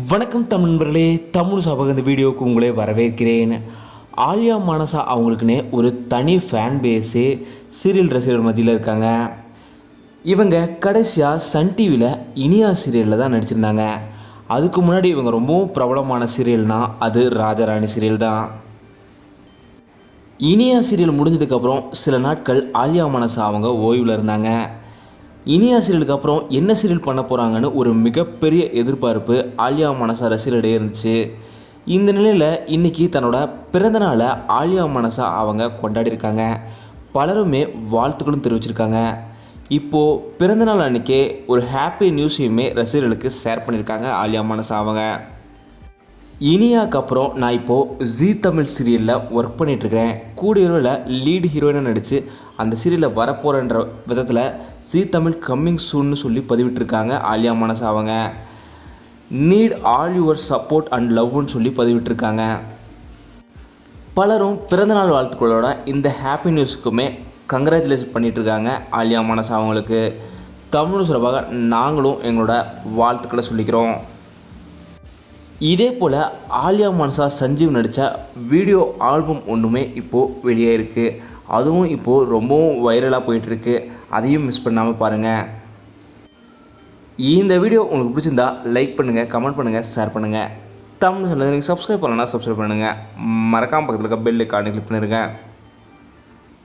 வணக்கம் தமிழ் நண்பர்களே தமிழ் சபக இந்த வீடியோவுக்கு உங்களே வரவேற்கிறேன். ஆலியா மானசா அவங்களுக்குன்னே ஒரு தனி ஃபேன் பேஸு சீரியல் ரசிகர்கள் மத்தியில் இருக்காங்க. இவங்க கடைசியாக சன் டிவியில் இனியா சீரியலில் தான் நடிச்சிருந்தாங்க. அதுக்கு முன்னாடி இவங்க ரொம்பவும் பிரபலமான சீரியல்னால் அது ராஜாராணி சீரியல் தான். இனியா சீரியல் முடிஞ்சதுக்கப்புறம் சில நாட்கள் ஆலியா மனசா அவங்க ஓய்வில் இருந்தாங்க. இனியா சீரியலுக்கு அப்புறம் என்ன சீரியல் பண்ண போகிறாங்கன்னு ஒரு மிகப்பெரிய எதிர்பார்ப்பு ஆலியா மனசா ரசிகர்களிடையே இருந்துச்சு. இந்த நிலையில் இன்றைக்கி தன்னோட பிறந்தநாளை ஆலியா மனசா அவங்க கொண்டாடியிருக்காங்க. பலருமே வாழ்த்துக்களும் தெரிவிச்சிருக்காங்க. இப்போது பிறந்தநாள் அன்றைக்கே ஒரு ஹாப்பி நியூஸையுமே ரசிகர்களுக்கு ஷேர் பண்ணியிருக்காங்க ஆலியா மனசா அவங்க. இனியாக்கு அப்புறம் நான் இப்போது ஜீ தமிழ் சீரியலில் ஒர்க் பண்ணிகிட்ருக்கிறேன் கூடிய லீடு ஹீரோயினாக நடித்து அந்த சீரியலில் வரப்போகிறன்ற விதத்தில் ஜீ தமிழ் கம்மிங் சூன்னு சொல்லி பதிவிட்டிருக்காங்க ஆலியா மனசு அவங்க. Need all your support and லவ்னு சொல்லி பதிவிட்டிருக்காங்க. பலரும் பிறந்தநாள் வாழ்த்துக்களோட இந்த ஹாப்பி நியூஸுக்குமே கங்க்ராச்சுலேஷன் பண்ணிகிட்ருக்காங்க ஆலியா மனசு அவங்களுக்கு. தமிழ் சிறப்பாக நாங்களும் எங்களோட வாழ்த்துக்களை சொல்லிக்கிறோம். இதே போல் ஆலியா மன்சா சஞ்சீவ் நடித்த வீடியோ ஆல்பம் ஒன்றுமே இப்போது வெளியே இருக்குது அதுவும் இப்போது ரொம்பவும் வைரலாக போயிட்டுருக்கு. அதையும் மிஸ் பண்ணாமல் பாருங்கள் இந்த வீடியோ உங்களுக்கு பிடிச்சிருந்தா லைக் பண்ணுங்கள் கமெண்ட் பண்ணுங்கள் ஷேர் பண்ணுங்கள் தமிழ் சொன்னது நீங்கள் சப்ஸ்கிரைப் பண்ணலன்னா சப்ஸ்கிரைப் பண்ணுங்கள் மறக்காமல் பக்கத்தில் இருக்க பெல் கார்டு கிளிக் பண்ணிருங்க.